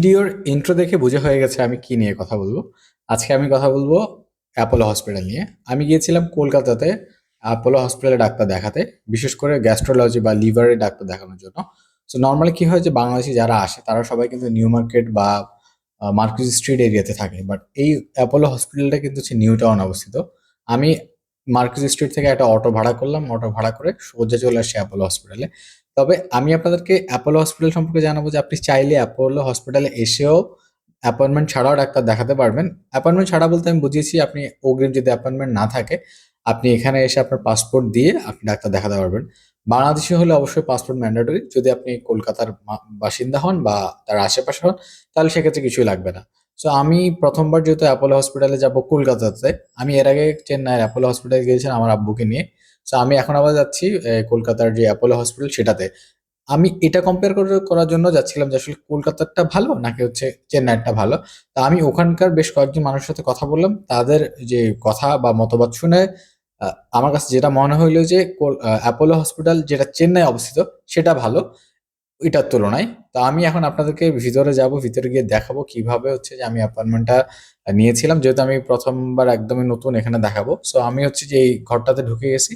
ভিডিওর ইন্ট্রো দেখে বুঝে হয়ে গেছে আমি কি নিয়ে কথা বলব। আজকে আমি কথা বলব অ্যাপোলো হসপিটাল নিয়ে। আমি গিয়েছিলাম কলকাতাতে অ্যাপোলো হসপিটালে ডাক্তার দেখাতে, বিশেষ করে গ্যাস্ট্রোলজি বা লিভারের ডাক্তার দেখানোর জন্য। সো নর্মালি কি হয় যে বাংলাদেশি যারা আসে, তারা সবাই কিন্তু নিউ মার্কেট বা মার্কেট স্ট্রিট এরিয়াতে থাকে। বাট এই অ্যাপোলো হসপিটালটা কিন্তু হচ্ছে নিউ টাউন অবস্থিত। আমি মার্কেট স্ট্রিট থেকে একটা অটো ভাড়া করলাম। অটো ভাড়া করে সোজা চলে আসছি অ্যাপোলো হসপিটালে তবে আমি আপনাদেরকে অ্যাপোলো হসপিটাল সম্পর্কে জানাব যে আপনি চাইলে অ্যাপোলো হসপিটালে এসেও অ্যাপয়েন্টমেন্ট ছাড়াও ডাক্তার দেখাতে পারবেন। অ্যাপয়েন্টমেন্ট ছাড়া বলতে আমি বুঝিয়েছি আপনি অগ্রিম যদি অ্যাপয়েন্টমেন্ট না থাকে, আপনি এখানে এসে আপনার পাসপোর্ট দিয়ে আপনি ডাক্তার দেখাতে পারবেন। বাংলাদেশি হলে অবশ্যই পাসপোর্ট ম্যান্ডেটরি যদি আপনি কলকাতার বাসিন্দা হন বা তার আশেপাশে হন, তাহলে সেক্ষেত্রে কিছুই লাগবে না। সো আমি প্রথমবার যেহেতু অ্যাপোলো হসপিটালে যাব কলকাতাতে, আমি এর আগে চেন্নাইয়ের অ্যাপোলো হসপিটালে গিয়েছিলাম আমার আব্বুকে নিয়ে। সো আমি এখন আবার যাচ্ছি কলকাতার যে অ্যাপোলো হসপিটাল সেটাতে। আমি এটা কম্পেয়ার করার জন্য যাচ্ছিলাম যে আসলে কলকাতারটা ভালো নাকি হচ্ছে চেন্নাইয়েরটা ভালো। তা আমি ওখানকার বেশ কয়েকজন মানুষের সাথে কথা বললাম, তাদের যে কথা বা মতবাদ শুনে আমার কাছে যেটা মনে হইল যে অ্যাপোলো হসপিটাল যেটা চেন্নাই অবস্থিত, সেটা ভালো। এটার তুলনায়। তো আমি এখন আপনাদেরকে ভিতরে যাব, ভিতরে গিয়ে দেখাবো কীভাবে হচ্ছে যে আমি অ্যাপয়েন্টমেন্টটা নিয়েছিলাম। যেহেতু আমি প্রথমবার একদমই নতুন এখানে দেখাবো। সো আমি হচ্ছে যে এই ঘরটাতে ঢুকে গেছি।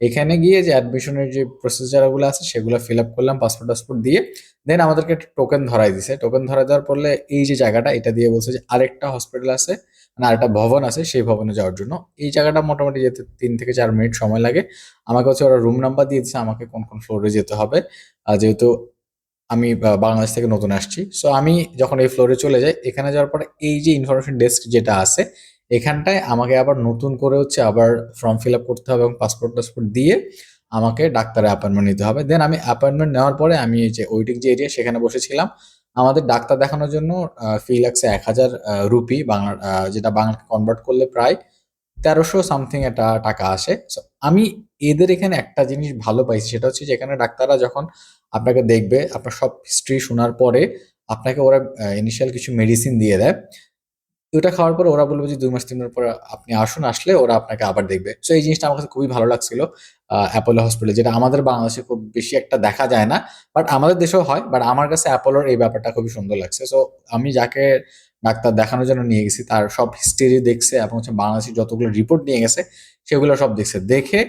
এখানে গিয়ে যে অ্যাডমিশনের যে প্রসিজারগুলো আছে, সেগুলো ফিল আপ করলাম পাসপোর্ট টাসপোর্ট দিয়ে। দেন আমাদেরকে একটা টোকেন ধরাই দিছে। টোকেন ধরাই দেওয়ার পরে এই যে জায়গাটা, এটা দিয়ে বলছে যে আরেকটা হসপিটাল আছে মানে আরেকটা ভবন আছে সেই ভবনে যাওয়ার জন্য। এই জায়গাটা মোটামুটি যেতে তিন থেকে চার মিনিট সময় লাগে। আমাকে হচ্ছে ওরা রুম নাম্বার দিয়ে দিচ্ছে আমাকে কোন কোন ফ্লোরে যেতে হবে। আর যেহেতু আমি বাংলাদেশ থেকে নতুন আসছি। সো আমি যখন এই ফ্লোরে চলে যাই, এখানে যাওয়ার পরে এই যে ইনফরমেশন ডেস্ক যেটা আছে, এখানটায় আমাকে আবার নতুন করে হচ্ছে আবার ফর্ম ফিল আপ করতে হবে এবং পাসপোর্ট টাসপোর্ট দিয়ে আমাকে ডাক্তারের অ্যাপয়েন্টমেন্ট নিতে হবে। দেন আমি অ্যাপয়েন্টমেন্ট নেওয়ার পরে আমি এই যে ওয়েটিং যে এরিয়া সেখানে বসেছিলাম। আমাদের ডাক্তার দেখানোর জন্য ফি লাগছে এক হাজার রুপি বাংলা যেটা বাংলাকে কনভার্ট করলে প্রায় তেরোশো সামথিং একটা টাকা আসে। So, আমি এদের এখানে একটা জিনিস ভালো পাইছি সেটা হচ্ছে যে এখানে ডাক্তাররা যখন আপনাকে দেখবে আপনার সব হিস্ট্রি শোনার পরে আপনাকে ওরা ইনিশিয়াল কিছু মেডিসিন দিয়ে দেয়। ওটা খাওয়ার পর ওরা বলবে যে দুই মাস তিন মাস পরে আপনি আসুন আসলে ওরা আপনাকে আবার দেখবে। সো এই জিনিসটা আমার কাছে খুবই ভালো লাগছিল অ্যাপোলো হসপিটাল যেটা আমাদের বাংলাদেশে খুব বেশি একটা দেখা যায় না বাট আমাদের দেশেও হয় বাট আমার কাছে অ্যাপোলোর এই ব্যাপারটা খুবই সুন্দর লাগছে। সো আমি যাকে ডাক্তার দেখানোর জন্য নিয়ে গেছি, তার সব হিস্ট্রি দেখছে এবং হচ্ছে বাংলাদেশের যতগুলো রিপোর্ট নিয়ে গেছে, সেগুলো সব দেখছে। দেখে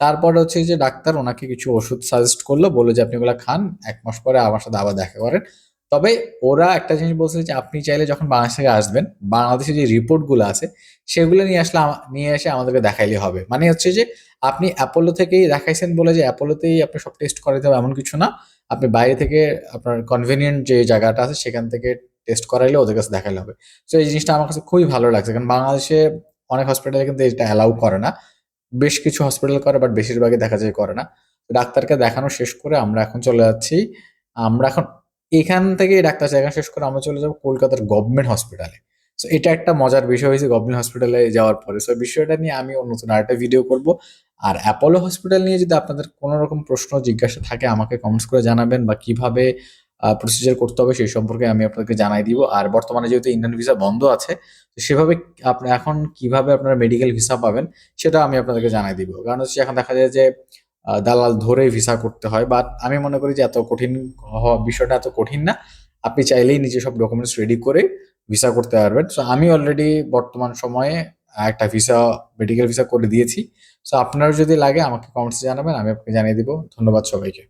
তারপরে হচ্ছে যে ডাক্তার ওনাকে কিছু ওষুধ সাজেস্ট করল, বলল যে আপনি ওগুলো খান, এক মাস পরে আমার সাথে আবার দেখা করেন। তবে ওরা একটা জিনিস বলছে যে আপনি চাইলে যখন বাংলাদেশ থেকে আসবেন বাংলাদেশে যে রিপোর্টগুলো আছে, সেগুলো নিয়ে আসলে নিয়ে এসে আমাদেরকে দেখাইলে হবে। মানে হচ্ছে যে আপনি অ্যাপোলো থেকেই দেখাইছেন বলে যে অ্যাপোলোতেই আপনি সব টেস্ট করাইতে হবে এমন কিছু না। আপনি বাইরে থেকে আপনার কনভেনিয়েন্ট যে জায়গাটা আছে, সেখান থেকে টেস্ট করাইলে ওদের কাছে দেখাইলে হবে। তো এই জিনিসটা আমার কাছে খুবই ভালো লাগছে। কারণ বাংলাদেশে অনেক হসপিটালে কিন্তু এটা অ্যালাউ করে না। বেশ কিছু হসপিটাল করে বাট বেশিরভাগই দেখা যায় করে না। ডাক্তারকে দেখানো শেষ করে আমরা এখন চলে যাচ্ছি। আমরা এখন এখান থেকে ডাক্তার দেখা শেষ করে আমরা চলে যাব কলকাতার গভর্নমেন্ট হসপিটালে সো এটা একটা মজার বিষয় হয়েছে গভর্নমেন্ট হসপিটালে যাওয়ার পরে। সো বিষয়টা নিয়ে আমি নতুন আরেকটা ভিডিও করব। আর অ্যাপোলো হসপিটাল নিয়ে যদি আপনাদের কোনো রকম প্রশ্ন, জিজ্ঞাসা থাকে, আমাকে কমেন্টস করে জানাবেন বা কীভাবে প্রসিজার করতে হবে, সেই সম্পর্কে আমি আপনাদেরকে জানাই দিব। আর বর্তমানে যেহেতু ইন্ডিয়ান ভিসা বন্ধ আছে, তো সেভাবে আপনি, এখন কীভাবে আপনারা মেডিকেল ভিসা পাবেন, সেটা আমি আপনাদেরকে জানাই দিব। কারণ হচ্ছে এখন দেখা যায় যে দালাল ধরে ভিসা করতে হয়। বাট আমি মনে করি যে এত কঠিন হওয়া বিষয়টা এত কঠিন না। আপনি চাইলেই নিজে সব ডকুমেন্টস রেডি করে ভিসা করতে পারবেন। সো আমি অলরেডি বর্তমান সময়ে একটা ভিসা মেডিকেল ভিসা করে দিয়েছি। সো আপনার যদি লাগে আমাকে কমেন্টসে জানাবেন, আমি আপনাকে জানিয়ে দিব। ধন্যবাদ সবাইকে।